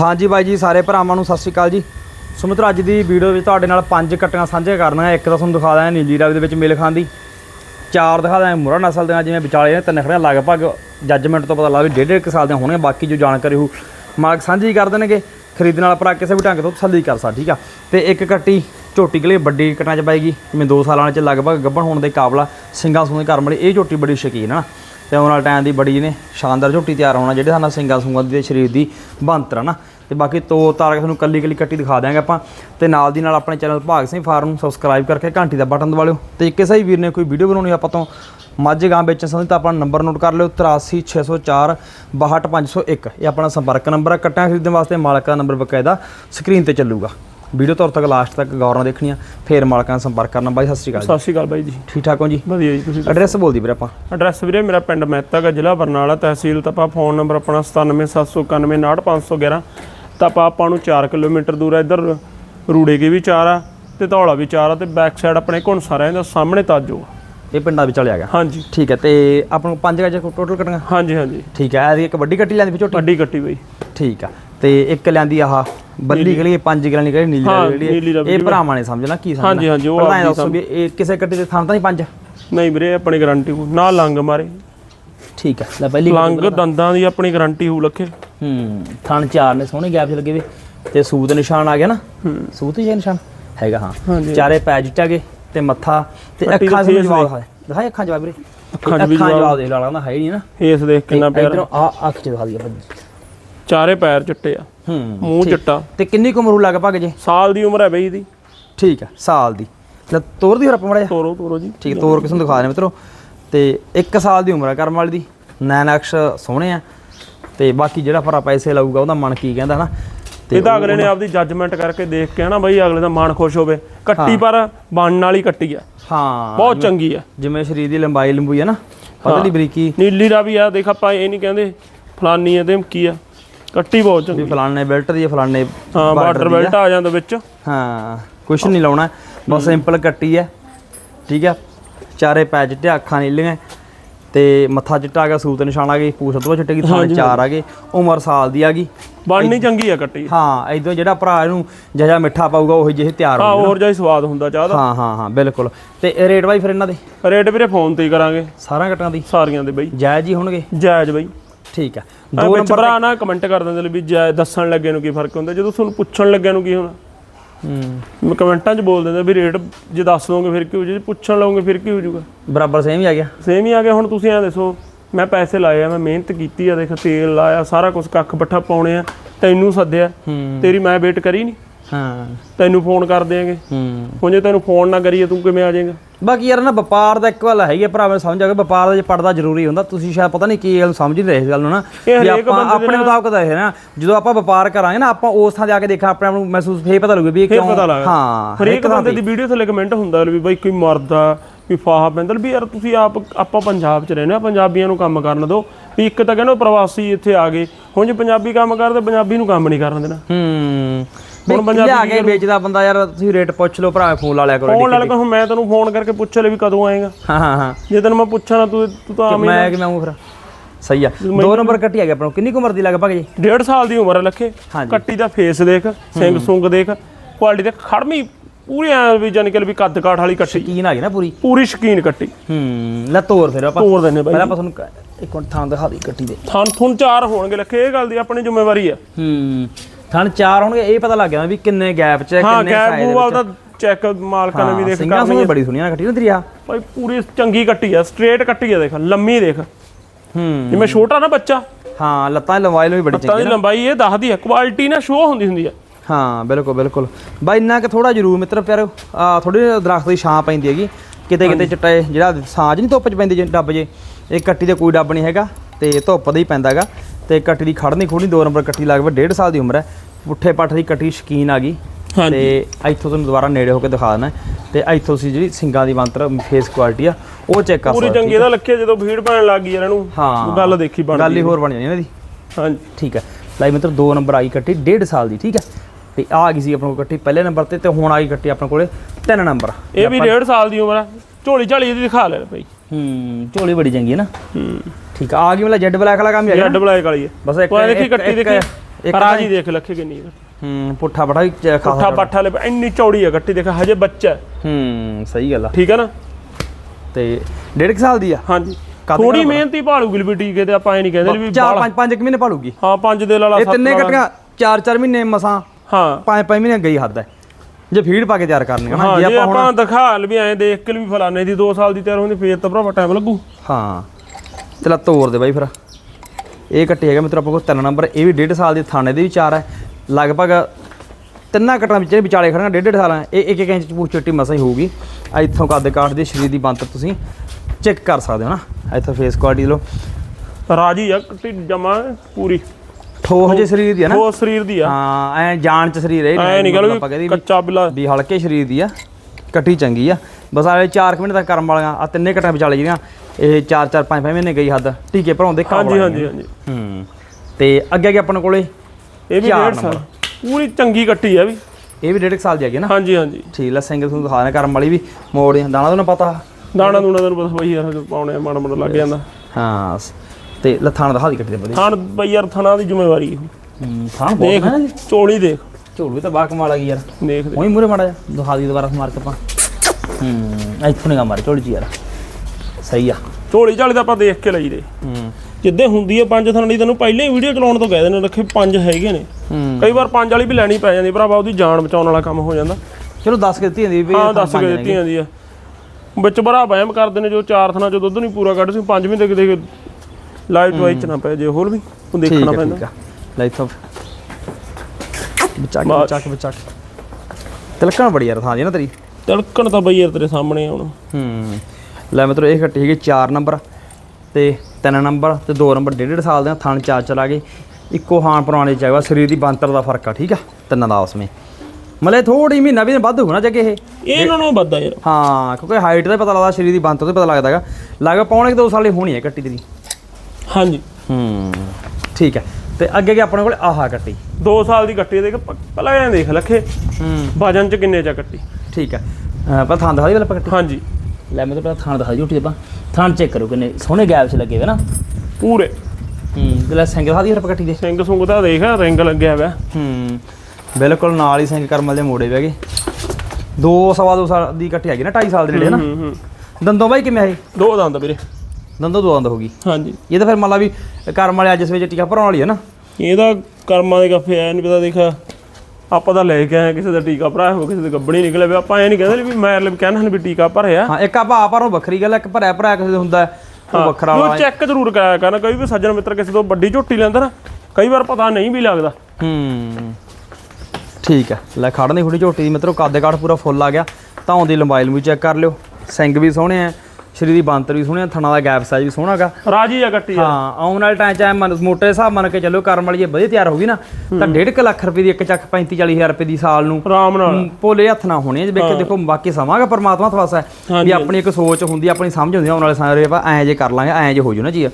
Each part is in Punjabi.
ਹਾਂਜੀ ਬਾਈ ਜੀ, ਸਾਰੇ ਭਰਾਵਾਂ ਨੂੰ ਸਤਿ ਸ਼੍ਰੀ ਅਕਾਲ ਜੀ। ਸੋ ਮਿੱਤਰੋ ਅੱਜ ਦੀ ਵੀਡੀਓ ਵਿੱਚ ਤੁਹਾਡੇ ਨਾਲ ਪੰਜ ਕੱਟੀਆਂ ਸਾਂਝੀਆਂ ਕਰਨੀਆਂ ਇੱਕ ਤਾਂ ਤੁਹਾਨੂੰ ਦਿਖਾ ਦਾਂ ਨੀਲੀ ਰਾਵੀ ਦੇ ਵਿੱਚ ਮਿਲ ਖਾਨ ਦੀ। ਚਾਰ ਦਿਖਾ ਦਾਂ ਮੁਰਾ ਨਸਲ ਦੀਆਂ, ਜਿਵੇਂ ਵਿਚਾਲੇ ਨੇ ਤਿੰਨ ਖੜੀਆਂ ਲਗਭਗ ਜੱਜਮੈਂਟ ਤੋਂ ਪਤਾ ਲੱਗਦਾ ਵੀ ਡੇਢ ਡੇਢ ਕੁ ਸਾਲ ਦੀਆਂ ਹੋਣਗੀਆਂ, ਬਾਕੀ ਜੋ ਜਾਣਕਾਰੀ ਹੋ ਮਾਲਕ ਸਾਂਝੀ ਕਰ ਦੇਣਗੇ। ਖਰੀਦਣ ਵਾਲਾ ਭਰਾ ਕਿਸੇ ਵੀ ਢੰਗ ਤੋਂ ਤਸੱਲੀ ਕਰ ਸਕਦਾ, ਠੀਕ ਆ। ਤੇ ਇੱਕ ਕੱਟੀ ਝੋਟੀ ਗਲੇ ਵੱਡੀ ਕਟਾਂ ਚ ਪਾਏਗੀ ਜਿਵੇਂ 2 ਸਾਲਾਂ ਚ ਲਗਭਗ ਗੱਭਣ ਹੋਣ ਦੇ ਕਾਬਲਾ ਸਿੰਗਾ ਸੂਏ ਘਰ ਵਾਲੀ ਇਹ ਝੋਟੀ ਬੜੀ ਸ਼ਕੀਨ ਆ ਤੇ ਆਉਣ ਵਾਲੇ ਟਾਈਮ ਦੀ ਬੜੀ ਨੇ ਸ਼ਾਨਦਾਰ ਝੋਟੀ ਤਿਆਰ ਹੋਣਾ, ਜਿਹੜੇ ਸਾਨੂੰ ਸਿੰਗਾ ਸੂਆਂ ਦੇ ਸਰੀਰ ਦੀ ਬੰਤਰ ਆ ਨਾ। ਤੇ ਬਾਕੀ ਤੋ ਤਾਰ ਕੇ ਤੁਹਾਨੂੰ ਕੱਲੀ ਕੱਲੀ ਕੱਟੀ ਦਿਖਾ ਦਿਆਂਗੇ ਆਪਾਂ। ਤੇ ਨਾਲ ਦੀ ਨਾਲ ਆਪਣੇ ਚੈਨਲ ਭਾਗ ਸਿੰਘ ਫਾਰਮ ਨੂੰ ਸਬਸਕ੍ਰਾਈਬ ਕਰਕੇ ਘੰਟੀ ਦਾ ਬਟਨ ਦਬਾ ਲਿਓ। ਤੇ ਕਿਸੇ ਵੀ ਵੀਰ ਨੇ ਕੋਈ ਵੀਡੀਓ ਬਣਾਉਣੀ ਆਪਾਂ ਤੋਂ ਮੱਝ ਗਾਂ ਵੇਚਣ ਸੰਬੰਧੀ ਤਾਂ ਆਪਣਾ ਨੰਬਰ ਨੋਟ ਕਰ ਲਿਓ 83604 62501 ਇਹ ਆਪਣਾ ਸੰਪਰਕ ਨੰਬਰ ਹੈ ਕੱਟਾਂ ਖਰੀਦਣ ਵਾਸਤੇ ਮਾਲਕ ਦਾ ਨੰਬਰ ਬਕਾਇਦਾ ਸਕਰੀਨ ਤੇ ਚੱਲੂਗਾ। ਵੀਡੀਓ ਤੋਂ ਤੱਕ ਲਾਸਟ ਤੱਕ ਗੌਰ ਨਾਲ ਦੇਖਣੀ ਆ। ਫੇਰ ਮਾਲਕਾਂ ਨਾਲ ਸੰਪਰਕ ਕਰਨਾ। ਬਾਈ ਸਤਿ ਸ਼੍ਰੀ ਅਕਾਲ ਜੀ। ਸਤਿ ਸ਼੍ਰੀ ਅਕਾਲ ਬਾਈ ਜੀ। ਠੀਕ ਠਾਕ ਹੋ ਜੀ? ਵਧੀਆ ਜੀ ਤੁਸੀਂ ਐਡਰੈਸ ਬੋਲਦੀ ਵੀਰੇ ਆਪਾਂ। ਐਡਰੈਸ ਵੀਰੇ ਮੇਰਾ ਪਿੰਡ ਮਹਿਤਾ ਗਾ ਜ਼ਿਲ੍ਹਾ ਬਰਨਾਲਾ ਤਹਿਸੀਲ ਤਪਾ ਫੋਨ ਨੰਬਰ ਆਪਣਾ 9779199511 ਤਪਾ ਆਪਾਂ ਨੂੰ 4 ਕਿਲੋਮੀਟਰ ਦੂਰ ਹੈ ਇੱਧਰ ਰੂੜੇ ਕੀ ਵੀ 4 ਆ ਤੇ ਧੌਲਾ ਵੀ 4 ਆ ਤੇ ਬੈਕ ਸਾਈਡ ਆਪਣੇ ਘੁਣਸਾ ਰਹਿੰਦਾ ਸਾਹਮਣੇ ਤਾਜੋ ਆ। ਇਹ ਪਿੰਡਾਂ ਵਿੱਚ ਚਲਿਆ ਗਿਆ ਹਾਂਜੀ। ਠੀਕ ਹੈ ਤੇ ਆਪਾਂ ਨੂੰ ਪੰਜ ਗੱਜ ਟੋਟਲ ਕੱਟੀਆਂ ਹਾਂਜੀ ਹਾਂਜੀ। ਠੀਕ ਹੈ ਇਹਦੀ ਇੱਕ ਵੱਡੀ ਕੱਟੀ ਲੈਂਦੀ ਵਿੱਚ ਝੋਟੀ? ਵੱਡੀ ਕੱਟੀ ਬਈ। ਠੀਕ ਆ ਤੇ ਇੱਕ ਲੈਂਦੀ ਆਹ ਬੱਲੀ ਗਲੀ ਪੰਜ ਗਲੀ ਨੀਲੀ ਹਾਂ, ਵਾਲੀ ਨੀਲੀ ਜਿਹੜੀ ਰਾਵੀ ਇਹ ਭਰਾਵਾਂ ਨੇ ਸਮਝਣਾ ਕੀ ਸਮਝਣਾ ਹਾਂਜੀ, ਹਾਂਜੀ, ਉਹ ਆਪਦੀ ਦੱਸੋ ਵੀ ਇਹ ਕਿਸੇ ਕੱਟੀ ਦੇ ਥਾਂ ਤਾਂ ਨਹੀਂ ਪੰਜ? ਨਹੀਂ ਵੀਰੇ ਆਪਣੀ ਗਾਰੰਟੀ ਹੋ ਨਾ ਲੰਗ ਮਾਰੇ। ਠੀਕ ਹੈ ਲੈ ਪਹਿਲੀ ਲੰਗ ਦੰਦਾਂ ਦੀ ਆਪਣੀ ਗਾਰੰਟੀ ਹੋ ਲੱਖੇ। ਹੂੰ ਥਣ ਚਾਰ ਨੇ ਸੋਹਣੇ ਗੈਪ ਚ ਲੱਗੇ ਵੇ। ਤੇ ਸੂਤ ਨਿਸ਼ਾਨ ਆ ਗਿਆ ਨਾ। ਹੂੰ। ਸੂਤ ਹੀ ਨਿਸ਼ਾਨ? ਹੈਗਾ ਹਾਂ। ਹਾਂਜੀ। ਚਾਰੇ ਪੈ ਜਿੱਟਾਗੇ ਤੇ ਮੱਥਾ ਤੇ ਅੱਖਾਂ ਦੇ ਦੇ face ਜਵਾਬ ਹੈ ਦਿਖਾਈ ਅੱਖਾਂ ਜਵਾਬ ਵੀਰੇ? ਅੱਖਾਂ ਜਵਾਬ। ਜਵਾਬ ਦੇਖ ਲਾਣਾ ਹੈ ਹੀ ਨਹੀਂ ਨਾ। ਫੇਸ ਦੇਖ ਕਿੰਨਾ ਪਿਆਰਾ। ਇਧਰੋਂ ਆ ਅੱਖ ਚ ਦਿਖਾ ਦਈਏ ਚਾਰੇ ਪੈਰ ਚਿੱਟੇ ਆ। ਹੂੰ। ਮੂੰਹ ਚਿੱਟਾ। ਤੇ ਕਿੰਨੀ ਕੁ ਉਮਰ ਹੋਊ ਲਗਭਗ ਜੇ? ਸਾਲ ਦੀ ਉਮਰ ਹੈ ਬਈ ਇਹਦੀ। ਠੀਕ ਹੈ ਸਾਲ ਦੀ। ਲੈ ਤੋਰ ਦੀ ਹੋਰ ਆਪਾਂ ਮੜਾ ਤੋਰੋ ਤੋਰੋ ਜੀ। ਠੀਕ ਹੈ, ਤੋਰ ਕਿਸਮ ਦਿਖਾ ਰਹੇ ਮਿੱਤਰੋ। ਤੇ 1 ਸਾਲ ਦੀ ਉਮਰ ਹੈ ਕਰਮ ਵਾਲੀ ਦੀ। ਨੈਣ ਅਕਸ਼ ਸੋਹਣੇ ਆ। ਤੇ ਬਾਕੀ ਜਿਹੜਾ ਭਰਾ ਪੈਸੇ ਲਾਊਗਾ ਉਹਦਾ ਮਨ ਕੀ ਕਹਿੰਦਾ ਹਨਾ? ਤੇ ਇਹ ਤਾਂ ਅਗਲੇ ਨੇ ਆਪਦੀ ਜੱਜਮੈਂਟ ਕਰਕੇ ਦੇਖ ਕੇ ਨਾ ਬਈ ਅਗਲੇ ਦਾ ਮਨ ਖੁਸ਼ ਹੋਵੇ। ਕੱਟੀ ਪਰ ਬਣਨ ਵਾਲੀ ਕੱਟੀ ਆ। ਹਾਂ ਬਹੁਤ ਚੰਗੀ ਆ। ਜਿਵੇਂ ਸਰੀਰ ਦੀ ਲੰਬਾਈ ਲੰਬੂਈ ਹੈ ਨਾ। ਪਤਲੀ ਬਰੀਕੀ। ਨੀਲੀ ਦਾ ਵੀ ਆ ਦੇਖ ਆਪਾਂ ਇਹ ਨਹੀਂ ਕਹਿੰਦੇ ਫਲਾਨੀ ਆ ਤੇ ਕੀ ਆ? ਕੱਟੀ ਬਹੁਤ ਚੰਗੀ। ਵੀ ਫਲਾਣੇ ਬੈਲਟ ਦੀ ਫਲਾਣੇ ਹਾਂ ਬਾਰਡਰ ਬੈਲਟ ਆ ਜਾਂਦਾ ਵਿੱਚ। ਹਾਂ ਕੁਛ ਨਹੀਂ ਲਾਉਣਾ। ਬਸ ਸਿੰਪਲ ਕੱਟੀ ਹੈ ਠੀਕ ਹੈ ਚਾਰੇ ਪੈ ਚਿੱਟੇ ਅੱਖਾਂ ਨੀਲੀਆਂ। ਤੇ ਮੱਥਾ ਚਿੱਟਾ ਆ ਗਿਆ ਸੂਤ ਨਿਸ਼ਾਨ ਆ ਗਈ ਪੂਛ ਤੋਂ ਚਿੱਟੇ ਦੀ ਥਾਂ ਚਾਰ ਆ ਗਏ ਉਮਰ ਸਾਲ ਦੀ ਆ ਗਈ। ਬਣਨੀ ਚੰਗੀ ਆ ਕੱਟੀ। ਹਾਂ ਇਦੋਂ ਜਿਹੜਾ ਭਰਾ ਇਹਨੂੰ ਜਿਹੜਾ ਮਿੱਠਾ ਪਾਊਗਾ ਉਹੀ ਜਿਹੇ ਤਿਆਰ ਹਾਂ ਹੋ ਹੋਰ ਜਿਹਾ ਸਵਾਦ ਹੁੰਦਾ ਚਾਹ ਦਾ। ਹਾਂ ਹਾਂ ਹਾਂ ਬਿਲਕੁਲ। ਤੇ ਰੇਟ ਬਾਈ ਫਿਰ ਇਹਨਾਂ ਦੇ? ਰੇਟ ਵੀਰੇ ਫੋਨ ਤੇ ਹੀ ਕਰਾਂਗੇ। ਸਾਰਾ ਕਟਾਂ ਦੀ? ਸਾਰੀਆਂ ਦੇ ਬਈ। ਜਾਇਜ਼ ਹੀ ਹੋਣਗੇ? ਜਾਇਜ਼ ਬਈ। ਠੀਕ ਆ। ਦੋ ਵਿੱਚ ਭਰਾ ਨਾ ਕਮੈਂਟ ਕਰ ਦਿੰਦੇ ਨੇ ਵੀ ਜਾਇਜ਼ ਦੱਸਣ ਲੱਗੇ ਨੂੰ ਕੀ ਫ਼ਰਕ ਹੁੰਦਾ ਜਦੋਂ ਤੁਹਾਨੂੰ ਪੁੱਛਣ ਲੱਗਿਆ ਨੂੰ ਕੀ ਹੋਣਾ ਹੂੰ। ਮੈਂ ਕਮੈਂਟਾਂ 'ਚ ਬੋਲ ਦਿੰਦੇ ਵੀ ਰੇਟ ਜੇ ਦੱਸ ਦੋਗੇ ਫਿਰ ਕੀ ਹੋ ਜੇ ਪੁੱਛਣ ਲਾਉਂਗੇ ਫਿਰ ਕੀ ਹੋ ਜਾਊਗਾ। ਬਰਾਬਰ ਸੇਮ ਹੀ ਆ ਗਿਆ। ਸੇਮ ਹੀ ਆ ਗਿਆ ਹੁਣ ਤੁਸੀਂ ਐ ਦੱਸੋ ਮੈਂ ਪੈਸੇ ਲਾਏ ਆ ਮੈਂ ਮਿਹਨਤ ਕੀਤੀ ਆ ਦੇਖ ਤੇਲ ਲਾਇਆ ਸਾਰਾ ਕੁਝ ਕੱਖ ਬੱਠਾ ਪਾਉਣੇ ਆ ਤੈਨੂੰ ਸੱਦਿਆ ਹੂੰ। ਤੇਰੀ ਮੈਂ ਵੇਟ ਕਰੀ ਨਹੀਂ ਹਾਂ। ਤੈਨੂੰ ਫੋਨ ਕਰ ਦਿਆਂਗੇ। ਹੂੰ। ਹੁਣ ਜੇ ਤੈਨੂੰ ਫੋਨ ਨਾ ਕਰੀਏ ਤੂੰ ਕਿਵੇਂ ਆ ਜਾਏਗਾ? ਬਾਕੀ ਯਾਰ ਨਾ ਵਪਾਰ ਦਾ ਇੱਕ ਵਾਲਾ ਹੈਗੀ ਆ ਭਰਾਵੇਂ ਸਮਝ ਆ ਗਿਆ ਵਪਾਰ ਦਾ ਜੇ ਪੜਦਾ ਜ਼ਰੂਰੀ ਹੁੰਦਾ ਤੁਸੀਂ ਸ਼ਾਇਦ ਪਤਾ ਨਹੀਂ ਕੀ ਗੱਲ ਸਮਝ ਨਹੀਂ ਰਹੇ ਇਸ ਗੱਲ ਨੂੰ ਨਾ ਵੀ ਆਪਾਂ ਦੇ ਆਪਣੇ ਮੁਤਾਬਕ ਦਾ ਇਹ ਨਾ ਜਦੋਂ ਆਪਾਂ ਵਪਾਰ ਕਰਾਂਗੇ ਨਾ ਆਪਾਂ ਉਸ ਥਾਂ ਜਾ ਕੇ ਦੇਖਾਂ ਆਪਣੇ ਆਪ ਨੂੰ ਮਹਿਸੂਸ ਫੇਰ ਪਤਾ ਲੱਗੂ ਵੀ ਇਹ ਕਿਉਂ ਹਾਂ ਹਰੇਕ ਬੰਦੇ ਦੀ ਵੀਡੀਓ ਥੱਲੇ ਕਮੈਂਟ ਹੁੰਦਾ ਵੀ ਬਾਈ ਕੋਈ ਮਰਦਾ ਵੀ ਫਾਹਾ ਪੈਂਦਾ ਵੀ ਯਾਰ ਤੁਸੀਂ ਆਪ ਆਪਾਂ ਪੰਜਾਬ 'ਚ ਰਹਿੰਦੇ ਆ ਪੰਜਾਬੀਆਂ ਨੂੰ ਕੰਮ ਕਰਨ ਦਿਓ ਵੀ ਇੱਕ ਤਾਂ ਕਹਿੰਦੇ ਪ੍ਰਵਾਸੀ ਇੱਥੇ ਆ ਗਏ ਹੁਣ ਜੇ ਪੰਜਾਬੀ ਕੰਮ ਕਰਦੇ ਪੰਜਾਬੀ ਨੂੰ ਕੰਮ ਨਹੀਂ ਕਰਨ ਦੇਣਾ। ਹੂੰ। ਹੁਣ ਹੁਣ ਪੰਜਾਬੀ ਪੰਜਾਬੀ ਕੇ ਵੇਚਦਾ ਬੰਦਾ ਯਾਰ ਤੁਸੀਂ ਰੇਟ ਪੁੱਛ ਲਓ ਭਰਾ ਫੋਨ ਲਾ ਲਿਆ ਕਰੋ ਫੋਨ ਲਾ ਹੁਣ ਮੈਂ ਤੈਨੂੰ ਫੋਨ ਕਰਕੇ ਪੁੱਛ ਲੈ ਵੀ ਕਦੋਂ ਆਏਗਾ। ਹਾਂ ਹਾਂ ਹਾਂ। ਜੇ ਤੈਨੂੰ ਮੈਂ ਪੁੱਛਾਂ ਨਾ ਤੂੰ ਤੂੰ ਤਾਂ ਆਵੇਂ ਮੈਂ ਕਿਵੇਂ ਫਿਰ? ਸਹੀ ਆ। ਦੋ ਨੰਬਰ ਕੱਟੀ ਆ ਗਿਆ ਆਪਣਾ। ਕਿੰਨੀ ਉਮਰ ਦੀ ਲਗਭਗ ਜੀ? ਡੇਢ ਸਾਲ ਦੀ ਉਮਰ ਹੈ ਲੱਖੇ। ਕੱਟੀ ਦਾ ਫੇਸ ਦੇਖ ਸਿੰਘ ਸੁੰਗ ਦੇਖ ਕੁਆਲਿਟੀ ਦੇਖ ਖੜਮੀ ਪੂਰੀ ਐ ਵੀ ਜਾਨ ਕੇ ਵੀ ਕੱਦ ਕਾਠ ਵਾਲੀ ਕੱਟੀ। ਸ਼ਕੀਨ ਆ ਗਈ ਨਾ ਪੂਰੀ। ਪੂਰੀ ਸ਼ਕੀਨ ਕੱਟੀ। ਹੂੰ ਲੈ ਤੋਰ ਫਿਰ ਆਪਾਂ। ਤੋੜ ਦਿੰਨੇ ਬਾਈ ਪਹਿਲਾਂ ਆਪਾਂ ਤੁਹਾਨੂੰ ਇੱਕ ਮਿੰਟ ਥਾਂ ਦਿਖਾ ਦੀ ਕੱਟੀ ਦੇ। ਥਣ ਥੁਣ ਚਾਰ ਹੋਣਗੇ ਲੱਖੇ ਇਹ ਗੱਲ ਦੀ ਆਪਣੀ ਜ਼ਿੰਮੇਵਾਰੀ ਆ। ਹੂੰ। ਥਣ ਚਾਰ ਹੋਣਗੇ ਇਹ ਪਤਾ ਲੱਗ ਗਿਆ ਵੀ ਕਿੰਨੇ ਗੈਪ ਚ ਹੈ, ਹਾਂ ਕਿੰਨੇ ਗੈਪ ਸਾਈਜ਼ ਮੂਵ ਵਾਲ ਦਾ ਚੈੱਕ ਮਾਲਕਾਂ ਨੇ ਵੀ ਦੇਖ ਸਿੰਘਾਂ ਕਰਨੀ ਸੋਹਣੀ ਬੜੀ ਸੋਹਣੀ ਆ ਕੱਟੀ ਨਾ ਤੇਰੀ ਆ ਭਾਈ ਪੂਰੀ ਚੰਗੀ ਕੱਟੀ ਆ ਸਟ੍ਰੇਟ ਕੱਟੀ ਆ ਦੇਖ ਲੰਮੀ ਦੇਖ। ਹੂੰ। ਜਿਵੇਂ ਛੋਟਾ ਨਾ ਬੱਚਾ। ਹਾਂ ਲੱਤਾਂ ਦੀ ਲੰਬਾਈ ਵੀ ਬੜੀ ਤਾਂ ਚੰਗੀ ਦੀ ਲੰਬਾਈ ਇਹ ਦੱਸਦੀ ਆ ਕੁਆਲਿਟੀ ਨਾ ਸ਼ੋ ਹੁੰਦੀ ਹੁੰਦੀ ਆ। ਹਾਂ ਬਿਲਕੁਲ ਬਿਲਕੁਲ। ਬਾਈ ਇੰਨਾ ਕਿ ਥੋੜਾ ਜ਼ਰੂਰ ਮਿੱਤਰ ਪਿਆਰੋ ਆ ਥੋੜੀ ਦਰਖਤ ਦੀ ਛਾਂ ਪੈਂਦੀ ਹੈਗੀ। ਕਿਤੇ ਕਿਤੇ ਚਿੱਟੇ ਜਿਹੜਾ ਸਾਂਝ ਨਹੀਂ ਧੁੱਪ ਚ ਪੈਂਦੀ ਜੇ ਡੱਬ ਜੇ ਇਹ ਕੱਟੀ ਦੇ ਕੋਈ ਡੱਬ ਨਹੀਂ ਹੈਗਾ ਤੇ ਧੁੱਪ ਦਾ ਹੀ ਪੈਂਦਾ ਹੈਗਾ। ਤੇ ਕੱਟੀ ਦੀ ਖੜਨੀ ਖੋਣੀ ਦੋ ਨੰਬਰ ਕੱਟੀ ਲਗਭਗ ਡੇਢ ਸਾਲ ਦੀ ਉਮਰ ਹੈ। ਪੁੱਠੇ ਪੱਠ ਦੀ ਕੱਟੀ ਸ਼ਕੀਨ ਆ ਗਈ। ਤੇ ਇੱਥੋਂ ਤੁਹਾਨੂੰ ਦੁਬਾਰਾ ਨੇੜੇ ਹੋ ਕੇ ਦਿਖਾ ਦੇਣਾ। ਤੇ ਇੱਥੋਂ ਸੀ ਜਿਹੜੀ ਸਿੰਗਾਂ ਦੀ ਬੰਤਰ ਫੇਸ ਕੁਆਲਿਟੀ ਆ ਉਹ ਚੈੱਕ ਕਰ ਪੂਰੀ ਚੰਗੀ ਇਹਦਾ ਲੱਖੇ ਜਦੋਂ ਭੀੜ ਪੈਣ ਲੱਗ ਗਈ ਇਹਨੂੰ ਹਾਂ ਗੱਲ ਦੇਖੀ ਬਣ ਗੱਲ ਹੀ ਹੋਰ ਬਣ ਜਾਣੀ ਇਹਨਾਂ ਦੀ ਹਾਂਜੀ। ਠੀਕ ਹੈ। ਲਾਈ ਮਿੱਤਰ ਦੋ ਨੰਬਰ ਆਈ ਕੱਟੀ ਡੇਢ ਸਾਲ ਦੀ ਠੀਕ ਹੈ। ਤੇ ਆ ਗਈ ਸੀ ਆਪਣੇ ਕੋਲ ਕੱਟੀ ਪਹਿਲੇ ਨੰਬਰ ਤੇ ਤੇ ਹੁਣ ਆ ਗਈ ਕੱਟੀ ਆਪਣੇ ਕੋਲੇ ਤਿੰਨ ਨੰਬਰ। ਇਹ ਵੀ ਡੇਢ ਸਾਲ ਦੀ ਉਮਰ ਆ ਝੋਲੀ ਝਾਲੀ ਇਹਦੀ ਦਿਖਾ ਲੈ ਭਾਈ ਹੂੰ ਝੋਲੀ ਬੜੀ ਚੰਗੀ ਹੈ ਨਾ। ਹੂੰ। ਠੀਕ ਆ ਆ ਗਈ ਮਤਲਬ ਜੈਡ ਬਲੈਕ ਵਾਲਾ ਕੰਮ ਹੀ ਆ ਗਿਆ ਜੈਡ ਬਲੈਕ ਵਾਲੀ ਹੈ। ਬਸ ਇੱਕ ਦੇਖੀ ਕੱਟੀ ਦੇਖੀ? ਇੱਕ ਰਾਜੀ ਦੇਖ ਲੱਖੇ ਕਿੰਨੀ ਹੈ। ਹੂੰ ਪੁੱਠਾ ਬੜਾ ਵੀ ਖਾਸਾ ਪੁੱਠਾ ਪੱਠਾ ਲੈ ਇੰਨੀ ਚੌੜੀ ਹੈ ਗੱਟੀ ਦੇਖ ਹਜੇ ਬੱਚਾ ਹੈ। ਸਹੀ ਗੱਲ ਆ। ਠੀਕ ਹੈ ਨਾ? ਤੇ ਡੇਢ ਕੁ ਸਾਲ ਦੀ ਆ? ਹਾਂਜੀ। ਥੋੜੀ ਮਿਹਨਤੀ ਭਾਲੂਗੀ ਵੀ ਟੀਕੇ ਤੇ ਆਪਾਂ ਇਹ ਨਹੀਂ ਕਹਿੰਦੇ ਵੀ ਚਾਰ ਬਾਹਲਾ- ਪੰਜ ਪੰਜ ਕੁ ਮਹੀਨੇ ਪਾਲੂਗੀ ਹਾਂ ਪੰਜ ਦੇ ਲਾਲਾ ਇਹ ਤਿੰਨੇ। ਕੱਟੀਆਂ ਚਾਰ ਚਾਰ ਮਹੀਨੇ ਮਸਾਂ ਹਾਂ। ਪੰਜ ਪੰਜ ਮਹੀਨੇ ਗਈ ਹੱਦ ਹੈ। ਜੇ ਫੀਡ ਪਾ ਕੇ ਤਿਆਰ ਕਰਨੀ ਹੈ ਨਾ ਜੇ ਆਪਾਂ ਹੁਣ ਦਿਖਾ ਲ ਵੀ ਐਂ ਦੇਖ ਕੇ ਵੀ ਫਲਾਣੇ ਦੀ 2 ਸਾਲ ਦੀ ਤਿਆਰ ਹੁੰਦੀ ਫੇਰ ਤਾਂ ਭਰਾਵਾ ਟਾਈਮ ਲੱਗੂ। ਹਾਂ। ਚਲਾ ਤੋੜ ਦੇ ਬਾਈ ਫਿਰ। ਇਹ ਕੱਟੀ ਹੈਗਾ ਮਿੱਤਰ ਆਪਾਂ ਕੋਲ ਤਿੰਨ ਨੰਬਰ। ਇਹ ਵੀ ਡੇਢ ਸਾਲ ਦੀ ਥਾਣੇ ਦੇ ਵੀ ਚਾਰ ਹੈ। ਲਗਭਗ ਤਿੰਨਾਂ ਕਟਾਂ ਵਿੱਚ ਵਿਚਾਲੇ ਡੇਢ ਡੇਢ ਸਾਲਾਂ ਇਹ ਇੱਕ ਇੱਕ ਇੰਚ ਪੂਛ ਚਿੱਟੀ ਮਸਾਂ ਹੀ ਹੋਊਗੀ। ਆਹ ਇੱਥੋਂ ਕੱਦ ਕਾਠ ਦੀ ਸਰੀਰ ਦੀ ਬੰਤਰ ਤੁਸੀਂ ਚੈੱਕ ਕਰ ਸਕਦੇ ਹੋ ਨਾ। ਇੱਥੋਂ ਫੇਸ ਕੁਆਲਿਟੀ ਲੋ ਰਾਜੀ ਆ ਕੱਟੀ ਜਮਾ ਪੂਰੀ। ਠੋਹ ਜੇ ਸਰੀਰ ਦੀ ਹੈ ਨਾ। ਉਹ ਸਰੀਰ ਦੀ ਆ। ਹਾਂ ਐ ਜਾਨ ਚ ਸਰੀਰ ਹੈ ਐ ਨਹੀਂ ਗੱਲ ਕੱਚਾ ਬਿਲਾ। ਵੀ ਹਲਕੇ ਸਰੀਰ ਦੀ ਆ। ਕੱਟੀ ਚੰਗੀ ਆ। ਬਸ ਆਲੇ 4 ਮਿੰਟ ਤੱਕ ਕਰਮ ਵਾਲੀਆਂ ਆ ਤਿੰਨੇ ਕਟਾਂ ਵਿਚਾਲੇ ਜਿਹੜੀਆਂ ਇਹ 4 4 5 5 ਮਹੀਨੇ ਗਈ ਹੱਦ ਟੀਕੇ ਭਰਾਉਂਦੇ ਘਾਹ ਹਾਂਜੀ। ਹਾਂਜੀ ਹਾਂਜੀ। ਹੂੰ। ਤੇ ਅੱਗੇ ਅੱਗੇ ਆਪਣੇ ਕੋਲੇ ਇਹ ਵੀ ਚਾਰ ਡੇਢ ਸਾਲ ਪੂਰੀ ਚੰਗੀ ਕੱਟੀ ਆ ਵੀ। ਇਹ ਵੀ ਡੇਢ ਕੁ ਸਾਲ ਦੀ ਹੈਗੀ ਨਾ। ਹਾਂਜੀ ਹਾਂਜੀ। ਠੀਕ ਲਾ ਸਿੰਘ ਤੁਹਾਨੂੰ ਦਿਖਾ ਦੇਣਾ ਕਰਮ ਵਾਲੀ ਵੀ ਮੋੜ ਦਾਣਾ ਤੁਹਾਨੂੰ ਪਤਾ। ਦਾਣਾ ਦੂਣਾ ਤੈਨੂੰ ਪਤਾ ਬਈ ਯਾਰ ਪਾਉਣੇ ਮਾੜਾ ਮਾੜਾ ਲੱਗ ਜਾਂਦਾ। ਹਾਂ ਤੇ ਲੱਥਾਂ ਦਿਖਾ ਦੀ ਕੱਟੀ ਦੇ ਵਧੀਆ ਥਾਣ ਬਈ ਯਾਰ ਥਣਾ ਦੀ ਜ਼ਿੰਮੇਵਾਰੀ। ਹੂੰ ਥਾਂ ਦੇਖ ਬਹੁਤ ਚੋਲੀ ਦੇਖ। ਝੋਲ ਵੀ ਤਾਂ ਬਾ ਕਮਾਲ ਆ ਗਈ ਯਾਰ। ਦੇਖ ਦੇ ਉਹੀ ਮੂਰੇ ਮਾੜਾ ਜਾ ਦਿਖਾ ਦੀ ਦੁਬਾਰਾ ਮਾਰ ਕੇ ਆਪਾਂ। ਹੂੰ ਇੱਥੋਂ ਨਿਗਾ ਮਾਰ ਝੋਲੀ ਚ ਯਾਰ। ਸਹੀ ਆ। ਝੋਲੀ ਝਾਲੀ ਤਾਂ ਆਪਾਂ ਦੇਖ ਕੇ ਲਈ ਦੇ ਹੂੰ। ਜਿੱਦੇ ਹੁੰਦੀ ਆ ਪੰਜ ਥਣ ਦੀ ਤੈਨੂੰ ਪਹਿਲੇ ਹੀ ਵੀਡੀਓ ਚਲਾਉਣ ਤੋਂ ਕਹਿ ਦੇਣੇ ਰੱਖੇ ਪੰਜ ਹੈਗੇ ਨੇ। ਹੂੰ। ਕਈ ਵਾਰ ਪੰਜ ਵਾਲੀ ਵੀ ਲੈਣੀ ਪੈ ਜਾਂਦੀ ਭਰਾਵਾ ਉਹਦੀ ਜਾਨ ਬਚਾਉਣ ਵਾਲਾ ਕੰਮ ਹੋ ਜਾਂਦਾ। ਚਲੋ ਦੱਸ ਕੇ ਦਿੱਤੀ ਜਾਂਦੀ ਵੀ ਹਾਂ ਦੱਸ ਕੇ ਦਿੱਤੀ ਜਾਂਦੀ ਆ। ਵਿੱਚ ਭਰਾ ਵਹਿਮ ਕਰਦੇ ਨੇ ਜੋ ਚਾਰ ਥਣਾ ਚ ਦੁੱਧ ਨਹੀਂ ਪੂਰਾ ਕੱਢ ਸੀ ਪੰਜ ਮਹੀਨੇ ਕਿਤੇ ਲਾਈਟ ਵਾਈਟ ਚ ਨਾ ਪੈ ਜੇ ਹੋਰ ਵੀ। ਉਹ ਦੇਖਣਾ ਪੈਂਦਾ। ਠੀਕ ਆ। ਲੈ ਇੱਥੋਂ ਬਚਾ ਕੇ ਬਸ। ਬਚਾ ਕੇ ਬਚਾ ਕੇ ਤਿਲਕਣ ਬੜੀ ਯਾਰ ਥਾਂ ਜੀ ਨਾ ਤੇਰੀ। ਤੜਕਣ ਤਾਂ ਬਈ ਯਾਰ ਤੇਰੇ ਸਾਹਮਣੇ ਆ ਹੁਣ। ਹੂੰ। ਲੈ ਮਿੱਤਰੋ ਇਹ ਕੱਟੀ ਹੈਗੀ 4 ਨੰਬਰ ਤੇ 3 ਨੰਬਰ ਤੇ 2 ਨੰਬਰ ਡੇਢ ਡੇਢ ਸਾਲ ਦੇ ਆ, ਥਣ ਚਾਰ ਚਲਾ ਗਏ। ਇੱਕੋ ਹਾਨ ਪੁਰਾਣੇ ਚ ਹੈਗਾ ਸਰੀਰ ਦੀ ਬੰਤਰ ਦਾ ਫ਼ਰਕ ਆ ਠੀਕ ਆ? ਤਿੰਨਾਂ ਦਾ ਉਸਮੇ ਮਲੇ ਥੋੜੀ ਮਹੀਨਾ ਵੀ ਵੱਧ ਹੋਣਾ ਜਗੇ ਇਹ। ਇਹ ਇਹਨਾਂ ਨੂੰ ਵੱਧਾ ਯਾਰ। ਹਾਂ ਕਿਉਂਕਿ ਹਾਈਟ ਦਾ ਹੀ ਪਤਾ ਲੱਗਦਾ ਸਰੀਰ ਦੀ ਬੰਤਰ ਤੋਂ ਹੀ ਪਤਾ ਲੱਗਦਾ ਹੈਗਾ। ਲਗਭਗ ਪੌਣੇ 2 ਸਾਲ ਹੋਣੀ ਹੈ ਕੱਟੀ ਤੇਰੀ। ਹਾਂਜੀ। ਹੂੰ ਠੀਕ ਹੈ। ਤੇ ਅੱਗੇ ਅੱਗੇ ਆਪਣੇ ਕੋਲ ਆਹਾ ਕੱਟੀ 2 ਸਾਲ ਦੀ ਕੱਟੀ ਦੇਖ ਪ- ਪਹਿਲਾਂ ਐਂ ਦੇਖ ਲੱਖੇ। ਹੂੰ। ਵਜਨ ਚ ਕਿੰਨੇ ਚ ਕੱਟੀ ਠੀਕ ਹੈ। ਪਰ ਥਾਂ ਦਿਖਾ ਦੀ ਪਹਿਲਾਂ ਆਪਾਂ ਕੱਟੀ ਹਾਂਜੀ। ਲੈ ਮੈਂ ਤਾਂ ਪਹਿਲਾਂ ਥਾਂ ਦਿਖਾ ਦੀ ਝੂਠੀ ਆਪਾਂ। ਥਾਂ ਚੈੱਕ ਕਰੋ ਕਿੰਨੇ ਸੋਹਣੇ ਗੈਪਸ ਲੱਗੇ ਹੋਏ ਨਾ। ਪੂਰੇ। ਹੂੰ ਤੇ ਲੈ ਦਿਖਾ ਦੀ ਫਿਰ ਆਪਾਂ ਕੱਟੀ ਦੇ। ਸਿੰਘ ਸੁੰਗ ਦਾ ਦੇਖ ਰਿੰਗ ਲੱਗਿਆ ਹੋਇਆ ਹੂੰ ਬਿਲਕੁਲ ਨਾਲ ਹੀ ਸਿੰਘ ਕਰਮਲ ਦੇ ਮੋੜੇ ਬਹਿ ਗਏ। ਦੋ ਸਵਾ ਦੋ ਸਾਲ ਦੀ ਕੱਟੀ ਹੈਗੀ ਨਾ 2.5 ਸਾਲ ਦੇ ਨੇੜੇ ਨਾ। ਹੂੰ ਹੂੰ ਦੰਦੋਂ ਬਾਈ ਕਿਵੇਂ ਹੈ ਦੋ ਦੰਦ ਵੀਰੇ। ਦੰਦੋਂ ਦੋ ਦੰਦ ਹੋ ਗਈ। ਹਾਂਜੀ। ਇਹ ਤਾਂ ਫਿਰ ਮੰਨ ਲਾ ਵੀ ਕਰਮ ਵਾਲੇ ਅੱਜ ਸਵੇਰੇ ਟੀਕਾ ਭਰਾਉਣ ਵਾਲੀ ਹੈ ਨਾ। ਇਹਦਾ ਕਰਮਾਂ ਦੇ ਗੱਫੇ ਐ ਨਹੀਂ ਪਤਾ ਦੇਖ ਆਪਾਂ ਤਾਂ ਲੈ ਕੇ ਆਏ ਕਿਸੇ ਦਾ ਟੀਕਾ ਭਰਾਇਆ ਹੋ ਕਿਸੇ ਦੇ ਗੱਬੜੀ ਨਿਕਲੇ ਵੀ ਆਪਾਂ ਐ ਨਹੀਂ ਕਹਿੰਦੇ ਵੀ ਮੈਂ ਲੈ ਕਹਿੰਦਾ ਵੀ ਟੀਕਾ ਭਰਿਆ। ਹਾਂ ਇੱਕ ਆਪਾਂ ਆਪ ਨੂੰ ਵੱਖਰੀ ਗੱਲ ਹੈ, ਇੱਕ ਭਰਿਆ ਭਰਿਆ ਕਿਸੇ ਦੇ ਹੁੰਦਾ ਉਹ ਵੱਖਰਾ ਉਹ। ਚੈੱਕ ਜ਼ਰੂਰ ਕਰਾਇਆ ਕਰਨਾ ਕਈ ਵੀ ਸੱਜਣ ਮਿੱਤਰ ਕਿਸੇ ਤੋਂ ਵੱਡੀ ਝੋਟੀ ਲੈਂਦਾ ਨਾ ਕਈ ਵਾਰ ਪਤਾ ਨਹੀਂ ਵੀ ਲੱਗਦਾ। ਹੂੰ ਠੀਕ ਹੈ ਲੈ ਖੜਨੀ ਥੋੜੀ ਝੋਟੀ ਦੀ ਮਿੱਤਰੋ ਕੱਦ ਕਾਠ ਪੂਰਾ ਫੁੱਲ ਆ ਗਿਆ ਤਾਂ ਦੀ ਲੰਬਾਈ ਨੂੰ ਵੀ ਚੈੱਕ ਕਰ ਲਿਓ। ਸਿੰਘ ਵੀ ਸੋਹਣੇ ਆ। ਸਰੀਰ ਦੀ ਬਾਂਤਰ ਵੀ ਸੋਹਣੀ ਆ ਥਣਾ ਦਾ ਗੈਪ ਸਾਈਜ਼ ਵੀ ਸੋਹਣਾ ਗਾ। ਰਾਜੀ ਆ ਆ। ਹਾਂ ਆਉਣ ਵਾਲੇ ਟਾਈਮ ਚ ਐਂ ਮੰਨ- ਮੋਟੇ ਹਿਸਾਬ ਮੰਨ ਕੇ ਚੱਲੋ ਕਰਮ ਵਾਲੀ ਜੇ ਵਧੀਆ ਤਿਆਰ ਹੋ ਗਈ ਨਾ ਤਾਂ 1.5 ਲੱਖ ਰੁਪਏ ਦੀ ਇੱਕ ਚੱਕ 35 40 ਹਜ਼ਾਰ ਰੁਪਏ ਦੀ ਸਾਲ ਨੂੰ ਆਰਾਮ ਨਾਲ। ਭੋਲੇ ਹੱਥ ਨਾ ਹੋਣੇ ਜੇ। ਵੇਖੇ ਦੇਖੋ ਬਾਕੀ ਸਮਾਂਗਾ ਪਰਮਾਤਮਾ ਹੱਥ ਵਾਸਾ ਹੈ ਵੀ ਆਪਣੀ ਇੱਕ ਸੋਚ ਹੁੰਦੀ ਆਪਣੀ ਸਮਝ ਹੁੰਦੀ ਆਉਣ ਵਾਲੇ ਸਾਰੇ ਆਪਾਂ ਐਂ ਜੇ ਕਰ ਲਾਂਗੇ ਐਂ ਜੇ ਹੋ ਜੂ ਨਾ ਜੀ।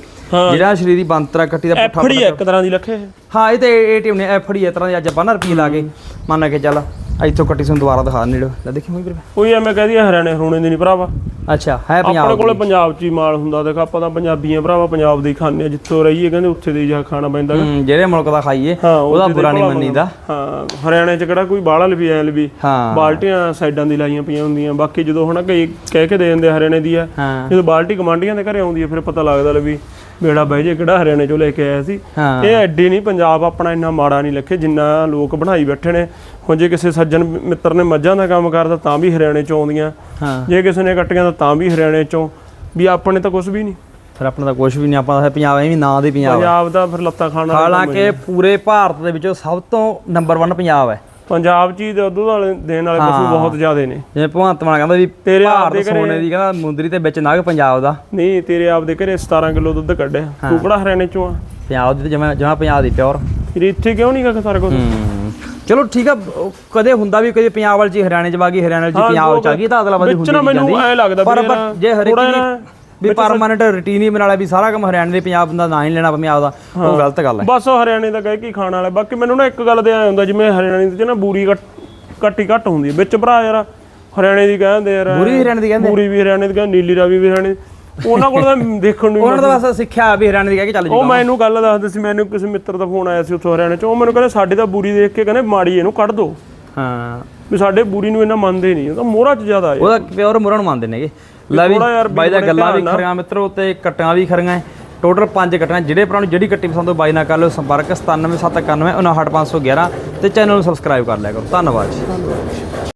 ਜਿਹੜਾ ਸਰੀਰ ਦੀ ਬੰਤਰਾ ਕੱਟੀ ਦਾ ਪੁੱਠਾ ਐਫੜੀ ਆ ਇੱਕ ਤਰ੍ਹਾਂ ਦੀ ਲੱਖੇ। ਹਾਂ ਇਹ ਤੇ ਏਟੀਐਮ ਨੇ ਐਫਡੀ ਇਸ ਤਰ੍ਹਾਂ ਦੀ ਅੱਜ ਆਪਾਂ ਨਾ ਰੁਪਏ ਲਾ ਕੇ ਮੰਨ ਕੇ ਚੱਲ। ਇੱਥੋਂ ਕੱਟੀ ਸਾਨੂੰ ਦੁਬਾਰਾ ਦਿਖਾ ਨੇੜੇ ਲੈ ਦੇਖੀ ਹੋਈ ਵੀਰੇ ਕੋਈ ਐਵੇਂ ਕਹਦੀ ਹਰਿਆਣੇ ਹਰੂਣੇ ਦੀ ਨਹੀਂ ਭਰਾਵਾ। ਅੱਛਾ ਹੈ ਆਪਣੇ ਪੰਜਾਬ ਕੋਲੇ ਪੰਜਾਬ 'ਚ ਹੀ ਮਾਲ ਹੁੰਦਾ ਦੇਖ ਆਪਾਂ ਤਾਂ ਪੰਜਾਬੀਆਂ ਭਰਾਵਾ ਪੰਜਾਬ ਦੇ ਹੀ ਖਾਂਦੇ ਆ ਜਿੱਥੋਂ ਰਹੀਏ ਕਹਿੰਦੇ ਉੱਥੇ ਦੇ ਜਾ ਖਾਣਾ ਪੈਂਦਾ ਜਿਹੜੇ ਮੁਲਕ ਦਾ ਖਾਈਏ ਉਹਦਾ ਬੁਰਾ ਨਹੀਂ ਮੰਨੀਦਾ। ਹਾਂ ਹਰਿਆਣੇ 'ਚ ਕਿਹੜਾ ਕੋਈ ਬਾਹਲਾ ਲਵੀ ਐ ਲਵੀ ਹਾਂ। ਬਾਲਟੀਆਂ ਸਾਈਡਾਂ ਦੀ ਲਾਈਆਂ ਪਈਆਂ ਹੁੰਦੀਆਂ ਬਾਕੀ ਜਦੋਂ ਹਨਾ ਕਈ ਕਹਿ ਕੇ ਦੇ ਦਿੰਦੇ ਹਰਿਆਣੇ ਦੀ ਆ ਜਦੋਂ ਬਾਲਟੀ ਕਮਾਂਡੀਆਂ ਦੇ ਘਰੇ ਆਉਂਦੀ ਆ ਫਿਰ ਪਤਾ ਲੱਗਦਾ ਲੈ ਵੀ ਬੇੜਾ ਬਹਿ ਜੇ ਕਿਹੜਾ ਹਰਿਆਣੇ ਚੋਂ ਲੈ ਕੇ ਆਇਆ ਸੀ। ਹਾਂ। ਇਹ ਐਡੀ ਨਹੀਂ ਪੰਜਾਬ ਆਪਣਾ ਇੰਨਾ ਮਾੜਾ ਨਹੀਂ ਲੱਖੇ ਜਿੰਨਾ ਲੋਕ ਬਣਾਈ ਬੈਠੇ ਨੇ। ਹੁਣ ਜੇ ਕਿਸੇ ਸੱਜਣ ਮਿੱਤਰ ਨੇ ਮੱਝਾਂ ਦਾ ਕੰਮ ਕਰਦਾ ਤਾਂ ਵੀ ਹਰਿਆਣੇ ਚੋਂ ਆਉਂਦੀਆਂ। ਹਾਂ। ਜੇ ਕਿਸੇ ਨੇ ਕੱਟੀਆਂ ਤਾਂ ਤਾਂ ਵੀ ਹਰਿਆਣੇ ਚੋਂ। ਵੀ ਆਪਣੇ ਤਾਂ ਕੁਝ ਵੀ ਨਹੀਂ। ਫਿਰ ਆਪਣਾ ਤਾਂ ਕੁਝ ਵੀ ਨਹੀਂ ਆਪਾਂ ਤਾਂ ਪੰਜਾਬ ਐਵੇਂ ਨਾਂ ਦੇ ਪੰਜਾਬ ਆ। ਪੰਜਾਬ ਦਾ ਫਿਰ ਲੱਤਾਂ ਖਾਣ ਹਾਲਾਂਕਿ ਪੂਰੇ ਭਾਰਤ ਦੇ ਵਿੱਚੋਂ ਸਭ ਤੋਂ ਨੰਬਰ 1 ਪੰਜਾਬ ਹੈ। ਪੰਜਾਬ 'ਚ ਹੀ ਦੁੱਧ ਵਾਲੇ ਦੇਣ ਵਾਲੇ ਪਸ਼ੂ ਬਹੁਤ ਜ਼ਿਆਦੇ ਨੇ। ਜਿਵੇਂ ਭਗਵੰਤ ਮਾਨ ਕਹਿੰਦਾ ਵੀ ਤੇਰੇ ਆਪ ਭਾਰਤ ਦੇ ਘਰੇ- ਸੋਨੇ ਦੀ ਕਹਿੰਦਾ ਮੁੰਦਰੀ ਤੇ ਵਿੱਚ ਨਗ ਪੰਜਾਬ ਦਾ। ਨਹੀਂ ਤੇਰੇ ਆਪ ਦੇ ਘਰੇ 17 ਕਿਲੋ ਦੁੱਧ ਕੱਢਿਆ। ਤੂੰ ਕਿਹੜਾ ਹਰਿਆਣੇ ਚੋਂ ਆ? ਪੰਜਾਬ ਦੀ ਜਮਾ ਜਮਾ ਪੰਜਾਬ ਦੀ ਪਿਓਰ ਫਿਰ ਇੱਥੇ ਕਿਉਂ ਨਹੀਂ ਗਾ ਸਾਰਾ ਕੁਝ ਚਲੋ ਠੀਕ ਆ ਉਹ ਕਦੇ ਹੁੰਦਾ ਵੀ ਕਦੇ ਪੰਜਾਬ ਵਾਲੀ ਚੀਜ਼ ਹਰਿਆਣੇ ਚ ਵਾਗੀ ਹਰਿਆਣੇ ਚ ਪੰਜਾਬ ਚ ਆ ਗਈ ਤਾਂ ਅਦਲਾ ਬਦੀ ਵਿੱਚ ਹੁੰਦੀ ਨਹੀਂ ਮੈਨੂੰ ਜਾਂਦੀ। ਐ ਲੱਗਦਾ ਪਰ ਜੇ ਹਰੇਕ ਥੋੜ੍ਹਾ ਦੀ ਜਿਹਾ ਵੀ ਪਰਮਾਨੈਂਟ ਰੂਟੀਨ ਹੀ ਬਣਾ ਲਿਆ ਵੀ ਸਾਰਾ ਕੰਮ ਹਰਿਆਣੇ ਦੇ ਪੰਜਾਬ ਦਾ ਨਾਂ ਹੀ ਲੈਣਾ ਪੰਜਾਬ ਦਾ ਉਹ ਗਲਤ ਗੱਲ ਹੈ। ਬਸ ਉਹ ਹਰਿਆਣੇ ਦਾ ਕਹਿ ਕੀ ਖਾਣ ਵਾਲਾ। ਬਾਕੀ ਮੈਨੂੰ ਨਾ ਇੱਕ ਗੱਲ ਦੇ ਆਇਆ ਹੁੰਦਾ ਜਿਵੇਂ ਹਰਿਆਣੇ ਦੇ ਨਾ ਬੂਰੀ ਕੱਟ- ਘੱਟ ਹੁੰਦੀ ਹੈ। ਵਿੱਚ ਭਰਾ ਯਾਰ ਹਰਿਆਣੇ ਦੀ ਕਹਿੰਦੇ ਯਾਰ ਬੂਰੀ ਹਰਿਆਣੇ ਦੀ ਕਹਿੰਦੇ? ਬੂਰੀ ਵੀ ਹਰਿਆਣੇ ਦੀ ਕਹਿੰਦੇ ਨੀਲੀ ਰਾਵੀ ਵੀ ਹਰਿਆਣੇ। ਉਹਨਾਂ ਕੋਲ ਤਾਂ ਦੇਖਣ ਨੂੰ ਹੀ ਉਹਨਾਂ ਦਾ ਬਸ ਸਿੱਖਿਆ ਵੀ ਹਰਿਆਣੇ ਦੀ ਕਹਿ ਕੇ ਚੱਲ ਉਹ ਜੂਗਾ। ਮੈਨੂੰ ਗੱਲ ਦੱਸਦੇ ਸੀ ਮੈਨੂੰ ਕਿਸੇ ਮਿੱਤਰ ਦਾ ਫੋਨ ਆਇਆ ਸੀ ਉੱਥੋਂ ਹਰਿਆਣੇ ਚ। ਉਹ ਮੈਨੂੰ ਕਹਿੰਦੇ ਸਾਡੇ ਤਾਂ ਬੂਰੀ ਦੇਖ ਕੇ ਕਹਿੰਦੇ ਮਾੜੀ ਇਹਨੂੰ ਕੱਢ ਦੋ। ਹਾਂ। ਵੀ ਸਾਡੇ ਬੂਰੀ ਨੂੰ ਇਹਨਾਂ ਮੰਨਦੇ ਨਹੀਂ। ਉਹ ਤਾਂ ਮੋਹਰਾ ਚ ਜ਼ਿਆਦਾ ਹੈ ਉਹਦਾ ਪਿਓਰ ਮੁਰਨ ਮੰਨਦੇ ਨੇਗੇ। ਲੈ ਵੀ ਬਾਈ ਦਾ ਗੱਲਾਂ ਵੀ। ਖਰੀਆਂ ਮਿੱਤਰੋ ਤੇ ਕਟੀਆਂ ਵੀ ਖਰੀਆਂ ਟੋਟਲ ਪੰਜ ਕਟੀਆਂ ਜਿਹੜੇ ਭਰਾ ਨੂੰ ਜਿਹੜੀ ਕੱਟੀ ਪਸੰਦ ਹੋ ਬਾਈ ਨਾਲ ਕਰ ਲਿਓ ਸੰਪਰਕ 9771 59511 ਤੇ ਚੈਨਲ ਨੂੰ ਸਬਸਕ੍ਰਾਈਬ ਕਰ ਲਿਆ ਕਰੋ। ਧੰਨਵਾਦ ਜੀ।